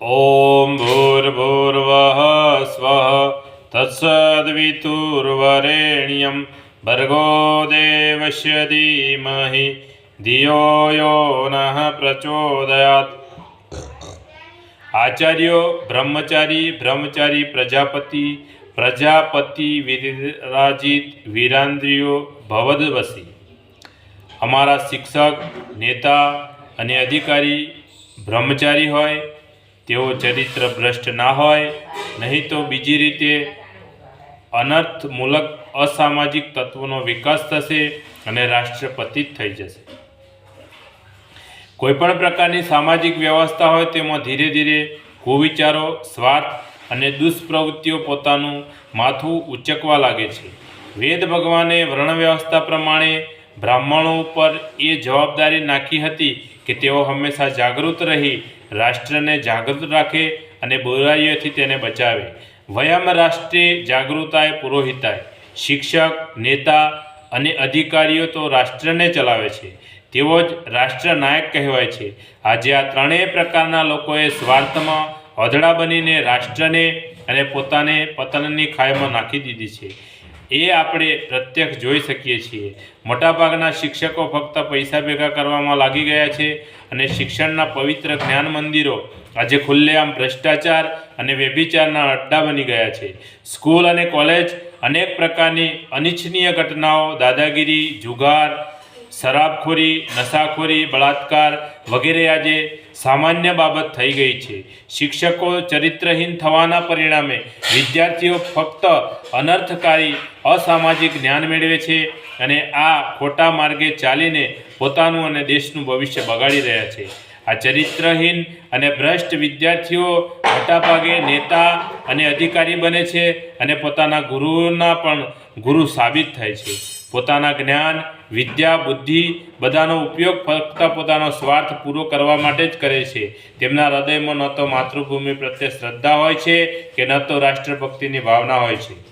ॐ भूर्भुर्वः स्वः तत्सद्वितुर्वरेण्यं भर्गो देवस्य धीमहि धियो यो નઃ પ્રચોદયાત આચાર્યો બ્રહ્મચારી બ્રહ્મચારી પ્રજાપતિ પ્રજાપતિ વિરાજિત વીરાંદ્રિયો ભવદવસી અમારા શિક્ષક નેતા અને અધિકારી બ્રહ્મચારી હોય તેઓ ચરિત્ર ભ્રષ્ટ ના હોય, નહીં તો બીજી રીતે અનર્થમૂલક અસામાજિક તત્વોનો વિકાસ થશે અને રાષ્ટ્ર પતિત થઈ જશે. કોઈપણ પ્રકારની સામાજિક વ્યવસ્થા હોય તેમાં ધીરે ધીરે કુવિચારો, સ્વાર્થ અને દુષ્પ્રવૃત્તિઓ પોતાનું માથું ઉચકવા લાગે છે. વેદ ભગવાને વર્ણ વ્યવસ્થા પ્રમાણે બ્રાહ્મણો ઉપર એ જવાબદારી નાખી હતી કે તેઓ હંમેશા જાગૃત રહી રાષ્ટ્રને જાગૃત રાખે અને બુરાઈઓથી તેને બચાવે. વયમ રાષ્ટ્રે જાગૃતાય પુરોહિતાય. શિક્ષક, નેતા અને અધિકારીઓ તો રાષ્ટ્રને ચલાવે છે. તેઓ જ રાષ્ટ્રનાયક કહેવાય છે. આજે આ ત્રણેય પ્રકારના લોકોએ સ્વાર્થમાં અધડા બનીને રાષ્ટ્રને અને પોતાને પતનની ખાઈમાં નાખી દીધી છે. એ આપણે પ્રત્યક્ષ જોઈ શકીએ છીએ. મોટાભાગના શિક્ષકો ફક્ત પૈસા ભેગા કરવામાં લાગી ગયા છે અને શિક્ષણના પવિત્ર જ્ઞાન મંદિરો આજે ખુલ્લેઆમ ભ્રષ્ટાચાર અને વ્યભિચારના અડ્ડા બની ગયા છે. સ્કૂલ અને કોલેજ અનેક પ્રકારની અનિચ્છનીય ઘટનાઓ, દાદાગીરી, જુગાર, શરાબખોરી, નશાખોરી, બળાત્કાર વગેરે આજે સામાન્ય બાબત થઈ ગઈ છે. શિક્ષકો ચરિત્રહીન થવાના પરિણામે વિદ્યાર્થીઓ ફક્ત અનર્થકારી, અસામાજિક જ્ઞાન મેળવે છે અને આ ખોટા માર્ગે ચાલીને પોતાનું અને દેશનું ભવિષ્ય બગાડી રહ્યા છે. આ ચરિત્રહીન અને ભ્રષ્ટ વિદ્યાર્થીઓ મોટાભાગે નેતા અને અધિકારી બને છે અને પોતાના ગુરુના પણ ગુરુ સાબિત થાય છે. પોતાના જ્ઞાન વિદ્યા, બુદ્ધિ બધાનો ઉપયોગ ફક્ત પોતાનો સ્વાર્થ પૂરો કરવા માટે જ કરે છે. તેમના હૃદયમાં ન તો માતૃભૂમિ પ્રત્યે શ્રદ્ધા હોય છે કે ન તો રાષ્ટ્રભક્તિની ભાવના હોય છે.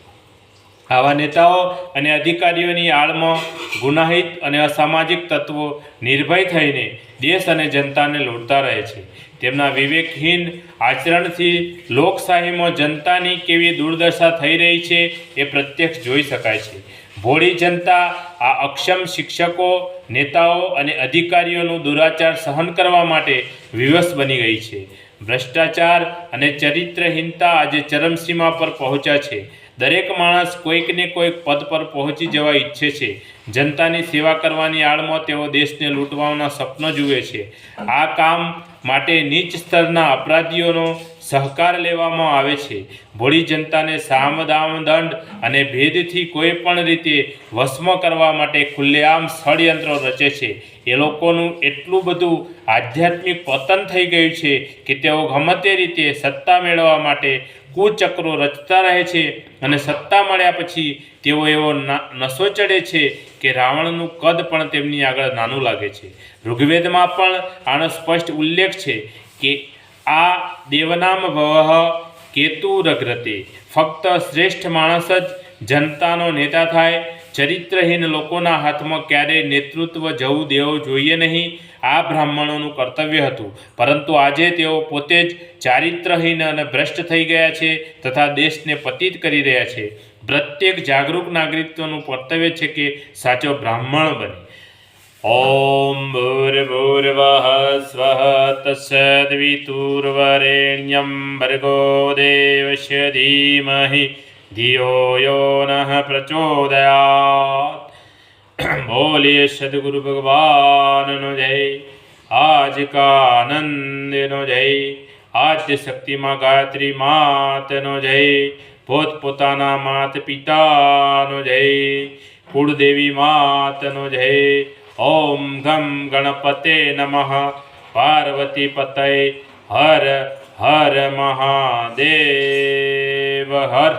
આવા નેતાઓ અને અધિકારીઓની આળમાં ગુનાહિત અને અસામાજિક તત્વો નિર્ભય થઈને દેશ અને જનતાને લૂંટતા રહે છે. તેમના વિવેકહીન આચરણથી લોકશાહીમાં જનતાની કેવી દુર્દશા થઈ રહી છે એ પ્રત્યક્ષ જોઈ શકાય છે. ભોળી જનતા, આ અક્ષમ શિક્ષકો, નેતાઓ અને અધિકારીઓનું દુરાચાર સહન કરવા માટે વિવશ બની ગઈ છે. ભ્રષ્ટાચાર અને ચરિત્રહીનતા આજે ચરમસીમા પર પહોંચ્યા છે. દરેક માણસ કોઈકને કોઈક પદ પર પહોંચી જવા ઈચ્છે છે. જનતાની સેવા કરવાની આડમાં તેઓ દેશને લૂંટવાના સપનો જુએ છે. આ કામ માટે નીચ સ્તરના અપરાધીઓનો સહકાર લેવામાં આવે છે. ભોળી જનતાને સામદામ દંડ અને ભેદથી કોઈ પણ રીતે વસ્મ કરવા માટે ખુલ્લેઆમ ષડયંત્રો રચે છે. એ લોકોનું એટલું બધું આધ્યાત્મિક પતન થઈ ગયું છે કે તેઓ ગમે તે રીતે સત્તા મેળવવા માટે કુચક્રો રચતા રહે છે અને સત્તા મળ્યા પછી તેઓ એવો ના- નશો ચડે છે કે રાવણનું કદ પણ તેમની આગળ નાનું લાગે છે. ઋગ્વેદમાં પણ આનો સ્પષ્ટ ઉલ્લેખ છે કે આ દેવનામ ભવઃ કેતુરગ્રતે. ફક્ત શ્રેષ્ઠ માણસ જ જનતાનો નેતા થાય, ચરિત્રહીન લોકોના હાથમાં ક્યારેય નેતૃત્વ જવું દેવું જોઈએ નહીં, આ બ્રાહ્મણોનું કર્તવ્ય હતું. પરંતુ આજે તેઓ પોતે જ ચારિત્રહીન અને ભ્રષ્ટ થઈ ગયા છે તથા દેશને પતિત કરી રહ્યા છે. પ્રત્યેક જાગૃત નાગરિકત્વનું કર્તવ્ય છે કે સાચો બ્રાહ્મણ બને. ॐ भूर्भुर्वः स्वः तत्सद्वितुर्वरेण्यं भर्गो देवस्य धीमहि धियो यो नः प्रचोदयात् બોલીએ સદગુરુ ભગવાનનો જય આજ કા આનંદનો જય આદ્ય શક્તિમાં ગાયત્રી માતનો જય પોત પોતાના માત પિતાનો જય કુળદેવી માતનો જય ઓમ ગમ ગણપતે નમઃ પાર્વતી પતય હર હર મહાદેવ હર